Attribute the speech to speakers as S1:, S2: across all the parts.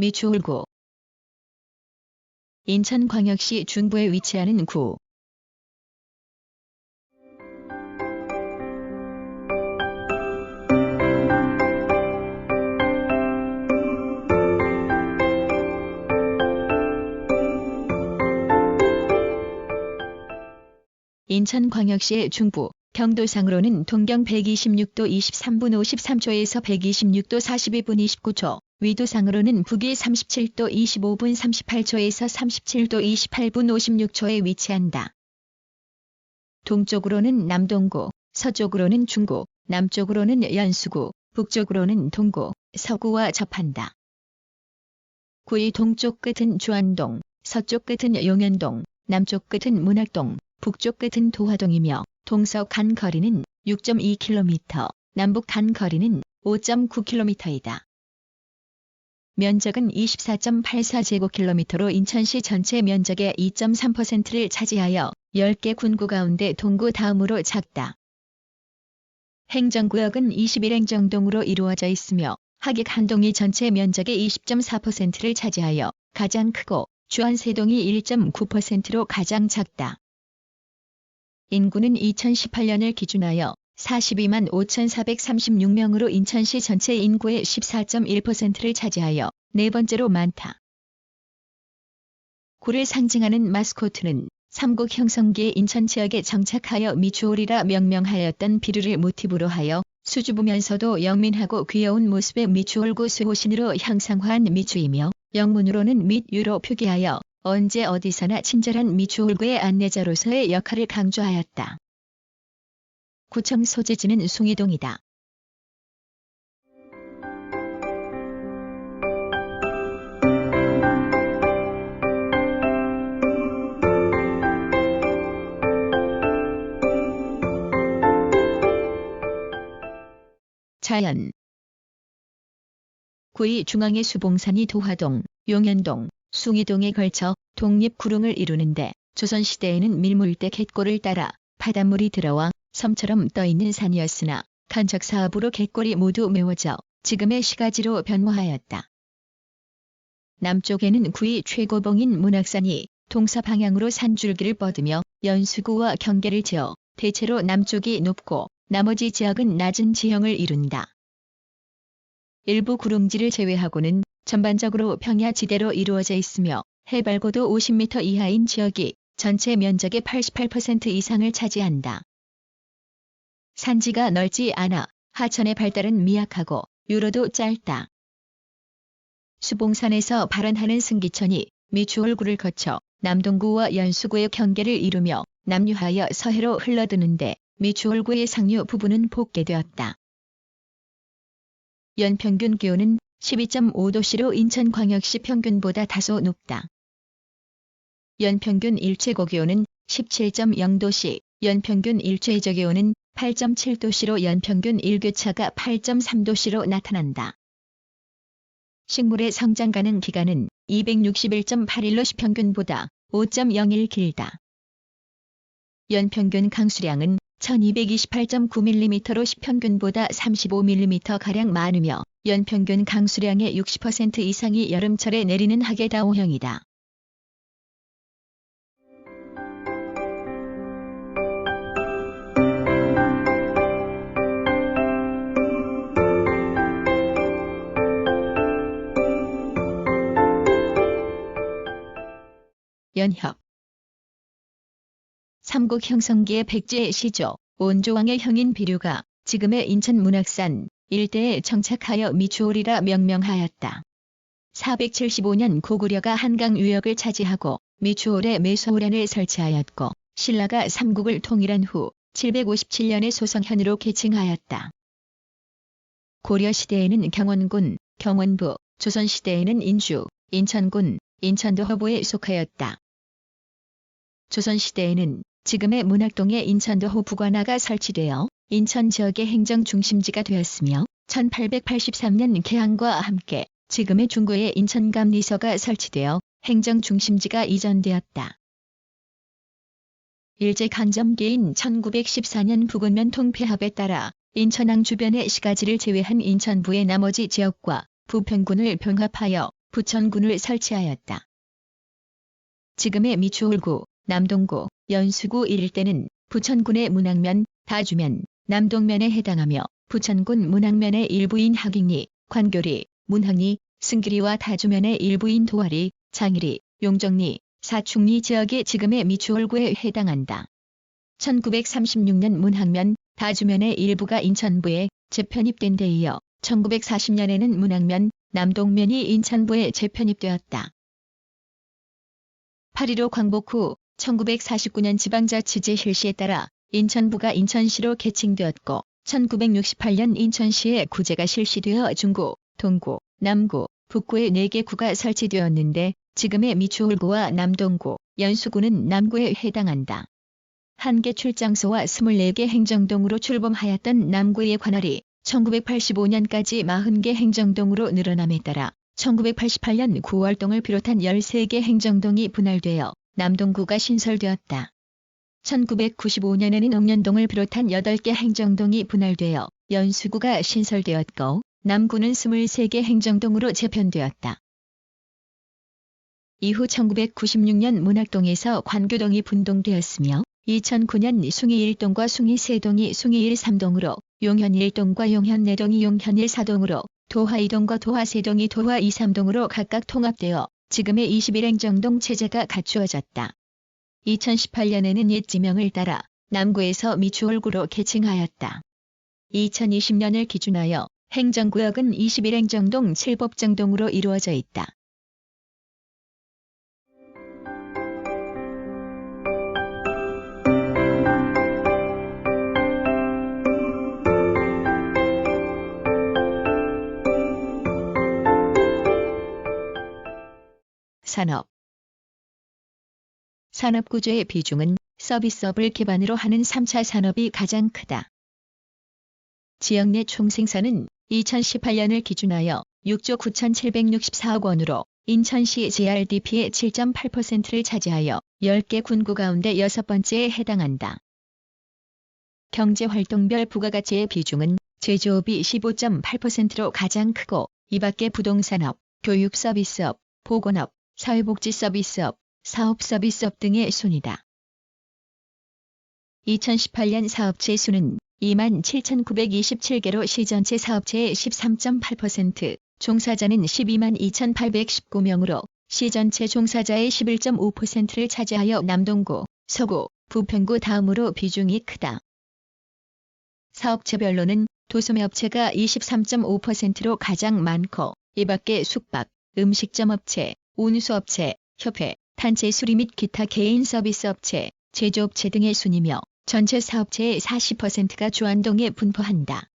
S1: 미추홀구 인천광역시 중부에 위치하는 구. 인천광역시의 중부, 경도상으로는 동경 126도 23분 53초에서 126도 42분 29초, 위도상으로는 북위 37도 25분 38초에서 37도 28분 56초에 위치한다. 동쪽으로는 남동구, 서쪽으로는 중구, 남쪽으로는 연수구, 북쪽으로는 동구, 서구와 접한다. 구의 동쪽 끝은 주안동, 서쪽 끝은 용현동, 남쪽 끝은 문학동, 북쪽 끝은 도화동이며 동서 간 거리는 6.2km, 남북 간 거리는 5.9km이다. 면적은 24.84제곱킬로미터로 인천시 전체 면적의 2.3%를 차지하여 10개 군구 가운데 동구 다음으로 작다. 행정구역은 21행정동으로 이루어져 있으며 하객 한동이 전체 면적의 20.4%를 차지하여 가장 크고 주안 세동이 1.9%로 가장 작다. 인구는 2018년을 기준하여 42만 5,436명으로 인천시 전체 인구의 14.1%를 차지하여 네 번째로 많다. 구를 상징하는 마스코트는 삼국 형성기에 인천 지역에 정착하여 미추홀이라 명명하였던 비루를 모티브로 하여 수줍으면서도 영민하고 귀여운 모습의 미추홀구 수호신으로 형상화한 미추이며 영문으로는 밑유로 표기하여 언제 어디서나 친절한 미추홀구의 안내자로서의 역할을 강조하였다. 구청 소재지는 숭이동이다. 자연 구의 중앙의 수봉산이 도화동, 용현동, 숭이동에 걸쳐 독립구릉을 이루는데 조선시대에는 밀물대 갯골을 따라 바닷물이 들어와 섬처럼 떠있는 산이었으나 간척 사업으로 갯골이 모두 메워져 지금의 시가지로 변모하였다. 남쪽에는 구의 최고봉인 문학산이 동서 방향으로 산줄기를 뻗으며 연수구와 경계를 지어 대체로 남쪽이 높고 나머지 지역은 낮은 지형을 이룬다. 일부 구릉지를 제외하고는 전반적으로 평야지대로 이루어져 있으며 해발고도 50m 이하인 지역이 전체 면적의 88% 이상을 차지한다. 산지가 넓지 않아 하천의 발달은 미약하고 유로도 짧다. 수봉산에서 발원하는 승기천이 미추홀구를 거쳐 남동구와 연수구의 경계를 이루며 남유하여 서해로 흘러드는데 미추홀구의 상류 부분은 복개되었다. 연평균 기온은 12.5도씨로 인천광역시 평균보다 다소 높다. 연평균 일체고 기온은 17.0도씨, 연평균 일체적 기온은 8.7도씨로 연평균 일교차가 8.3도씨로 나타난다. 식물의 성장 가능 기간은 261.8일로 시평균보다 5.01 길다. 연평균 강수량은 1228.9mm로 시평균보다 35mm가량 많으며 연평균 강수량의 60% 이상이 여름철에 내리는 하계다오형이다. 연협 삼국 형성기의 백제 시조 온조왕의 형인 비류가 지금의 인천 문학산 일대에 정착하여 미추홀이라 명명하였다. 475년 고구려가 한강 유역을 차지하고 미추홀에 매소호란을 설치하였고 신라가 삼국을 통일한 후 757년에 소성현으로 계층하였다. 고려시대에는 경원군, 경원부, 조선시대에는 인주, 인천군, 인천도 허부에 속하였다. 조선시대에는 지금의 문학동에 인천도 호 부관화가 설치되어 인천 지역의 행정 중심지가 되었으며 1883년 개항과 함께 지금의 중구의 인천감리서가 설치되어 행정 중심지가 이전되었다. 일제 강점기인 1914년 북은면 통폐합에 따라 인천항 주변의 시가지를 제외한 인천부의 나머지 지역과 부평군을 병합하여 부천군을 설치하였다. 지금의 미추홀구, 남동구, 연수구 일대는 부천군의 문학면, 다주면, 남동면에 해당하며 부천군 문학면의 일부인 하객리, 관교리, 문학리, 승기리와 다주면의 일부인 도화리, 장일리, 용정리, 사축리 지역이 지금의 미추홀구에 해당한다. 1936년 문학면, 다주면의 일부가 인천부에 재편입된 데 이어 1940년에는 문학면, 남동면이 인천부에 재편입되었다. 8.15 광복 후 1949년 지방자치제 실시에 따라 인천부가 인천시로 개칭되었고 1968년 인천시에 구제가 실시되어 중구, 동구, 남구, 북구에 4개 구가 설치되었는데 지금의 미추홀구와 남동구, 연수구는 남구에 해당한다. 한 개 출장소와 24개 행정동으로 출범하였던 남구의 관할이 1985년까지 40개 행정동으로 늘어남에 따라 1988년 9월동을 비롯한 13개 행정동이 분할되어 남동구가 신설되었다. 1995년에는 옥년동을 비롯한 8개 행정동이 분할되어 연수구가 신설되었고 남구는 23개 행정동으로 재편되었다. 이후 1996년 문학동에서 관교동이 분동되었으며 2009년 숭이 1동과 숭이 3동이 숭이 1, 3동으로 용현 1동과 용현 4동이 용현 1, 4동으로 도화 2동과 도화 3동이 도화 2, 3동으로 각각 통합되어 지금의 21행정동 체제가 갖추어졌다. 2018년에는 옛 지명을 따라 남구에서 미추홀구로 개칭하였다. 2020년을 기준하여 행정구역은 21행정동 7법정동으로 이루어져 있다. 산업 산업구조의 비중은 서비스업을 기반으로 하는 3차 산업이 가장 크다. 지역 내 총생산은 2018년을 기준하여 6조 9,764억 원으로 인천시 GRDP의 7.8%를 차지하여 10개 군구 가운데 여섯 번째에 해당한다. 경제활동별 부가가치의 비중은 제조업이 15.8%로 가장 크고 이밖에 부동산업, 교육서비스업, 보건업, 사회복지 서비스업, 사업 서비스업 등의 순이다. 2018년 사업체 수는 27,927개로 시 전체 사업체의 13.8%, 종사자는 12만 2,819명으로 시 전체 종사자의 11.5%를 차지하여 남동구, 서구, 부평구 다음으로 비중이 크다. 사업체별로는 도소매업체가 23.5%로 가장 많고 이 밖에 숙박, 음식점 업체, 운수업체, 협회, 단체 수리 및 기타 개인 서비스 업체, 제조업체 등의 순이며 전체 사업체의 40%가 주안동에 분포한다.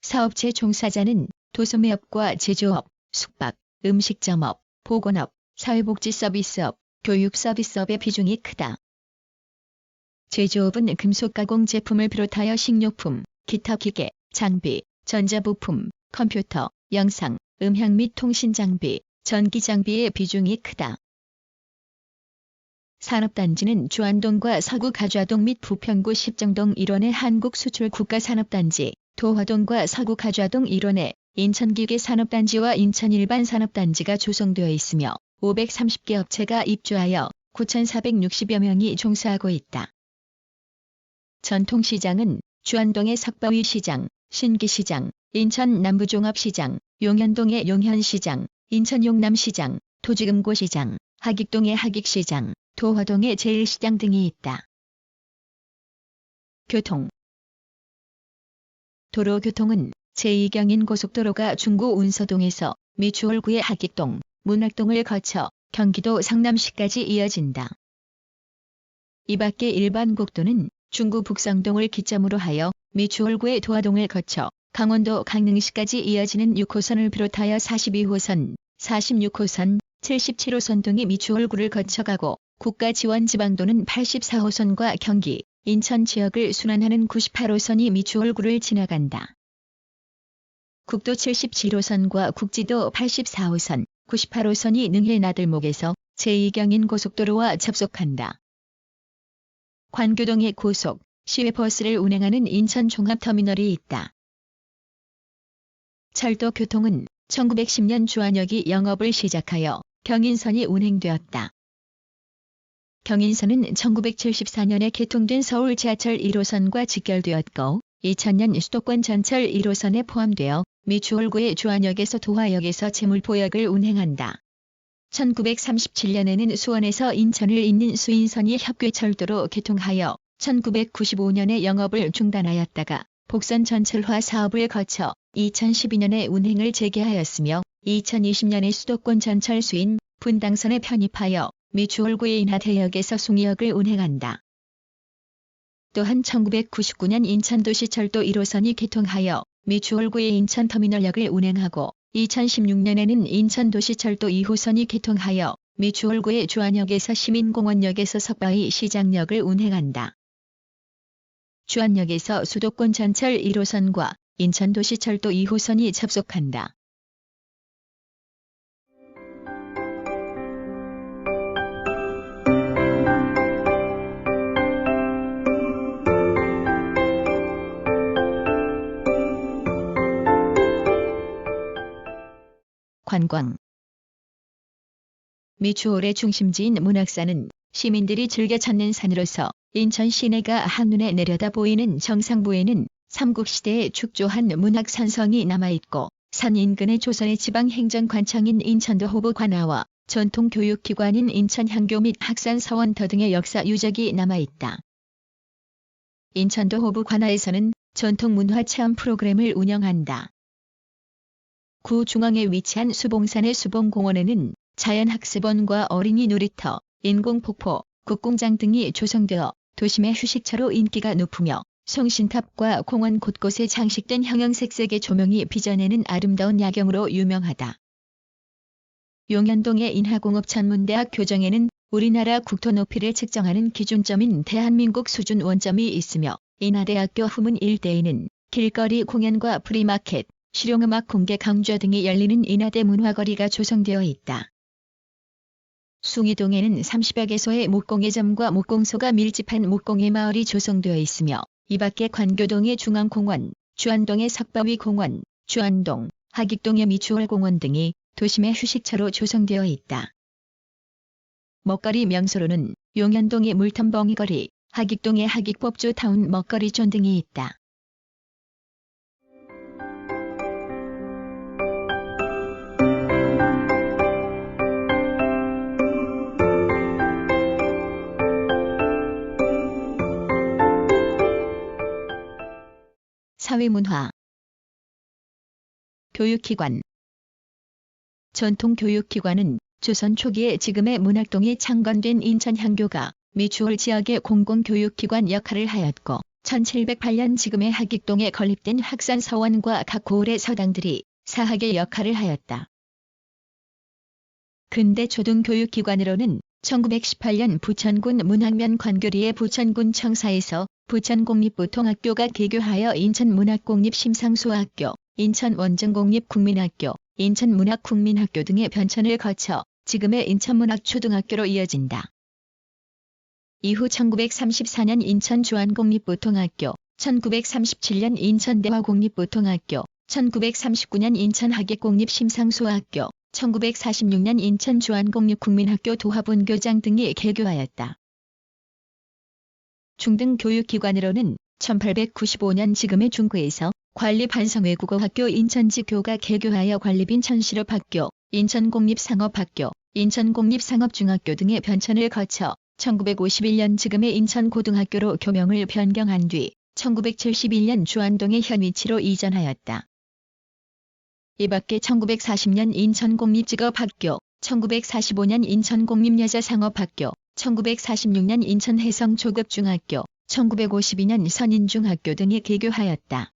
S1: 사업체 종사자는 도소매업과 제조업, 숙박, 음식점업, 보건업, 사회복지 서비스업, 교육 서비스업의 비중이 크다. 제조업은 금속 가공 제품을 비롯하여 식료품, 기타 기계, 장비, 전자부품, 컴퓨터, 영상, 음향 및 통신 장비, 전기 장비의 비중이 크다. 산업단지는 주안동과 서구 가좌동 및 부평구 십정동 일원의 한국 수출 국가 산업단지, 도화동과 서구 가좌동 일원의 인천기계 산업단지와 인천 일반 산업단지가 조성되어 있으며 530개 업체가 입주하여 9,460여 명이 종사하고 있다. 전통시장은 주안동의 석바위 시장, 신기시장, 인천 남부종합시장, 용현동의 용현시장, 인천 용남시장, 토지금고시장, 하객동의 하객시장, 도화동의 제일시장 등이 있다. 교통 도로교통은 제2경인 고속도로가 중구 운서동에서 미추홀구의 하객동, 문학동을 거쳐 경기도 성남시까지 이어진다. 이 밖에 일반 국도는 중구 북성동을 기점으로 하여 미추홀구의 도화동을 거쳐 강원도 강릉시까지 이어지는 6호선을 비롯하여 42호선, 46호선, 77호선 등이 미추홀구를 거쳐가고 국가지원지방도는 84호선과 경기, 인천 지역을 순환하는 98호선이 미추홀구를 지나간다. 국도 77호선과 국지도 84호선, 98호선이 능해 나들목에서 제2경인 고속도로와 접속한다. 관교동에 고속, 시외버스를 운행하는 인천 종합터미널이 있다. 철도 교통은 1910년 주안역이 영업을 시작하여 경인선이 운행되었다. 경인선은 1974년에 개통된 서울 지하철 1호선과 직결되었고 2000년 수도권 전철 1호선에 포함되어 미추홀구의 주안역에서 도화역에서 제물포역을 운행한다. 1937년에는 수원에서 인천을 잇는 수인선이 협괴철도로 개통하여 1995년에 영업을 중단하였다가 복선 전철화 사업을 거쳐 2012년에 운행을 재개하였으며 2020년에 수도권 전철 수인 분당선에 편입하여 미추홀구의 인하대역에서 숭이역을 운행한다. 또한 1999년 인천도시철도 1호선이 개통하여 미추홀구의 인천터미널역을 운행하고 2016년에는 인천도시철도 2호선이 개통하여 미추홀구의 주안역에서 시민공원역에서 석바위 시장역을 운행한다. 주안역에서 수도권 전철 1호선과 인천도시철도 2호선이 접속한다. 관광 미추홀의 중심지인 문학산은 시민들이 즐겨 찾는 산으로서 인천 시내가 한눈에 내려다 보이는 정상부에는 삼국시대에 축조한 문학산성이 남아있고 산 인근의 조선의 지방행정관청인 인천도 호부관하와 전통교육기관인 인천향교 및 학산서원터 등의 역사 유적이 남아있다. 인천도 호부관하에서는 전통문화 체험 프로그램을 운영한다. 구 중앙에 위치한 수봉산의 수봉공원에는 자연학습원과 어린이 놀이터, 인공폭포, 국공장 등이 조성되어 도심의 휴식처로 인기가 높으며 송신탑과 공원 곳곳에 장식된 형형색색의 조명이 빚어내는 아름다운 야경으로 유명하다. 용현동의 인하공업 전문대학 교정에는 우리나라 국토 높이를 측정하는 기준점인 대한민국 수준 원점이 있으며 인하대학교 후문 일대에는 길거리 공연과 프리마켓, 실용음악 공개 강좌 등이 열리는 인하대 문화거리가 조성되어 있다. 숭이동에는 30여 개소의 목공예점과 목공소가 밀집한 목공예 마을이 조성되어 있으며 이 밖에 관교동의 중앙공원, 주안동의 석바위 공원, 주안동, 하익동의 미추홀공원 등이 도심의 휴식처로 조성되어 있다. 먹거리 명소로는 용현동의 물텀벙이 거리, 하익동의 하익법주 타운 먹거리존 등이 있다. 사회문화 교육기관 전통교육기관은 조선 초기에 지금의 문학동에 창건된 인천향교가 미추홀 지역의 공공교육기관 역할을 하였고 1708년 지금의 하익동에 건립된 학산서원과 각 고을의 서당들이 사학의 역할을 하였다. 근대 초등교육기관으로는 1918년 부천군 문학면 관교리의 부천군 청사에서 부천공립보통학교가 개교하여 인천문학공립심상소학교, 인천원정공립국민학교, 인천문학국민학교 등의 변천을 거쳐 지금의 인천문학초등학교로 이어진다. 이후 1934년 인천주안공립보통학교, 1937년 인천대화공립보통학교, 1939년 인천하객공립심상소학교, 1946년 인천주안공립국민학교 도합원교장 등이 개교하였다. 중등 교육기관으로는 1895년 지금의 중구에서 관리반성 외국어학교 인천지 교가 개교하여 관리빈 천실업학교, 인천공립상업학교, 인천공립상업중학교 등의 변천을 거쳐 1951년 지금의 인천고등학교로 교명을 변경한 뒤 1971년 주안동의 현 위치로 이전하였다. 이 밖에 1940년 인천공립직업학교, 1945년 인천공립여자상업학교, 1946년 인천 해성 조급중학교, 1952년 선인중학교 등이 개교하였다.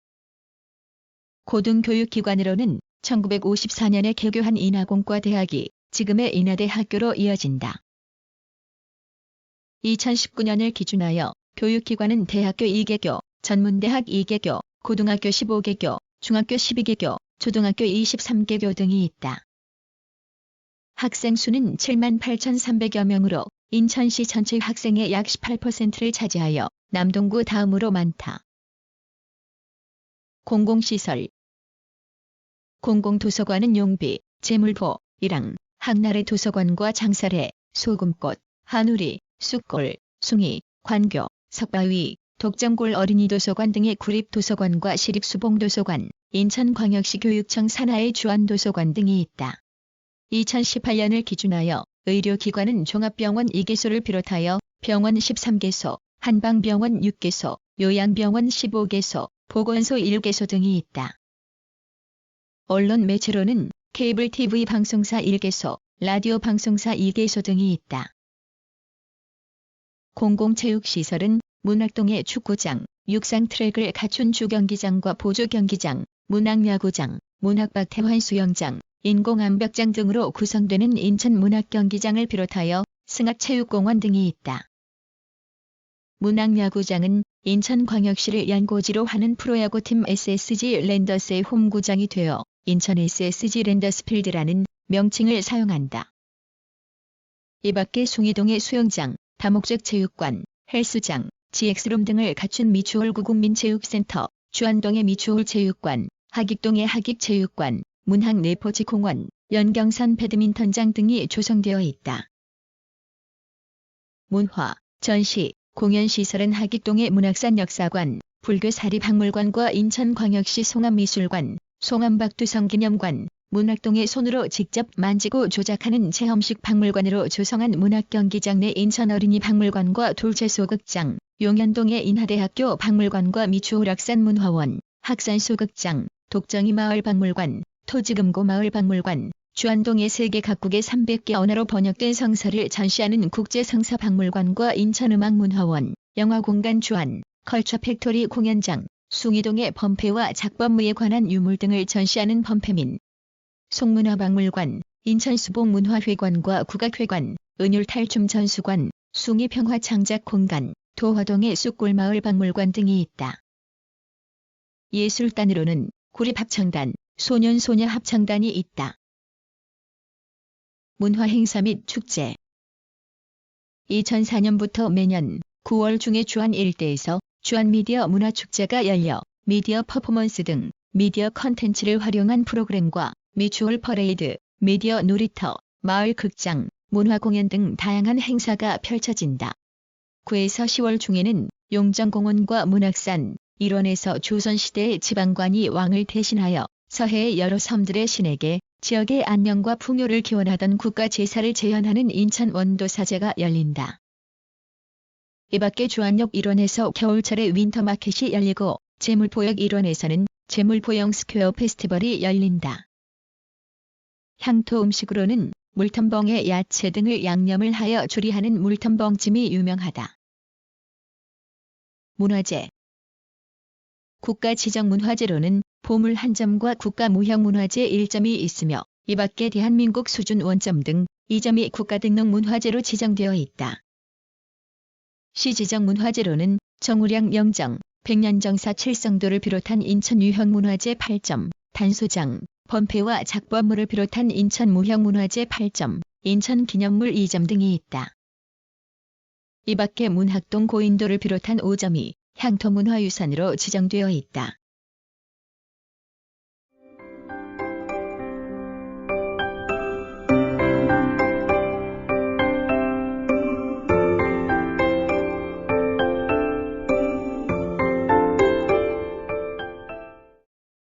S1: 고등교육기관으로는 1954년에 개교한 인하공과 대학이 지금의 인하대 학교로 이어진다. 2019년을 기준하여 교육기관은 대학교 2개교, 전문대학 2개교, 고등학교 15개교, 중학교 12개교, 초등학교 23개교 등이 있다. 학생 수는 7만 8,300여 명으로 인천시 전체 학생의 약 18%를 차지하여 남동구 다음으로 많다. 공공시설 공공도서관은 용비, 재물포, 일항, 한나래 도서관과 장사래, 소금꽃, 한우리, 쑥골, 숭이, 관교, 석바위, 독점골 어린이도서관 등의 구립도서관과 시립수봉도서관, 인천광역시 교육청 산하의 주안도서관 등이 있다. 2018년을 기준하여 의료기관은 종합병원 2개소를 비롯하여 병원 13개소, 한방병원 6개소, 요양병원 15개소, 보건소 1개소 등이 있다. 언론 매체로는 케이블 TV 방송사 1개소, 라디오 방송사 2개소 등이 있다. 공공체육시설은 문학동의 축구장, 육상 트랙을 갖춘 주경기장과 보조경기장, 문학야구장, 문학박 태환 수영장, 인공암벽장 등으로 구성되는 인천 문학경기장을 비롯하여 승합체육공원 등이 있다. 문학야구장은 인천광역시를 연고지로 하는 프로야구팀 SSG 랜더스의 홈구장이 되어 인천 SSG 랜더스필드라는 명칭을 사용한다. 이 밖에 숭이동의 수영장, 다목적 체육관, 헬스장, GX룸 등을 갖춘 미추홀구 국민체육센터, 주안동의 미추홀 체육관, 하객동의 하객체육관, 문학 네포지 공원, 연경산 배드민턴장 등이 조성되어 있다. 문화, 전시, 공연시설은 하객동의 문학산 역사관, 불교 사립 박물관과 인천광역시 송암미술관, 송암박두성기념관, 문학동의 손으로 직접 만지고 조작하는 체험식 박물관으로 조성한 문학경기장 내 인천어린이 박물관과 돌체소극장, 용현동의 인하대학교 박물관과 미추홀학산 문화원, 학산소극장, 독정이 마을 박물관, 토지금고 마을박물관, 주안동의 세계 각국의 300개 언어로 번역된 성서를 전시하는 국제성서박물관과 인천음악문화원, 영화공간 주안, 컬처 팩토리 공연장, 숭이동의 범패와 작범무에 관한 유물 등을 전시하는 범패민, 송문화박물관, 인천수복문화회관과 국악회관, 은율탈춤 전수관, 숭이평화창작공간, 도화동의 쑥골마을 박물관 등이 있다. 예술단으로는 구립합창단, 소년소녀 합창단이 있다. 문화행사 및 축제 2004년부터 매년 9월 중에 주안 일대에서 주안 미디어 문화축제가 열려 미디어 퍼포먼스 등 미디어 컨텐츠를 활용한 프로그램과 미추홀 퍼레이드, 미디어 놀이터, 마을 극장, 문화 공연 등 다양한 행사가 펼쳐진다. 9에서 10월 중에는 용정공원과 문학산, 일원에서 조선시대의 지방관이 왕을 대신하여 서해의 여러 섬들의 신에게 지역의 안녕과 풍요를 기원하던 국가 제사를 재현하는 인천 원도 사제가 열린다. 이 밖에 주안역 일원에서 겨울철에 윈터마켓이 열리고 제물포역 일원에서는 제물포영 스퀘어 페스티벌이 열린다. 향토 음식으로는 물텀벙에 야채 등을 양념을 하여 조리하는 물텀벙찜이 유명하다. 문화재 국가 지정 문화재로는 보물 한 점과 국가 무형 문화재 1점이 있으며 이 밖에 대한민국 수준 원점 등 2점이 국가 등록 문화재로 지정되어 있다. 시 지정 문화재로는 정우량 명정, 백년정사 칠성도를 비롯한 인천 유형 문화재 8점, 단소장, 범패와 작범물을 비롯한 인천 무형문화재 8점, 인천 기념물 2점 등이 있다. 이 밖에 문학동 고인도를 비롯한 5점이 향토문화유산으로 지정되어 있다.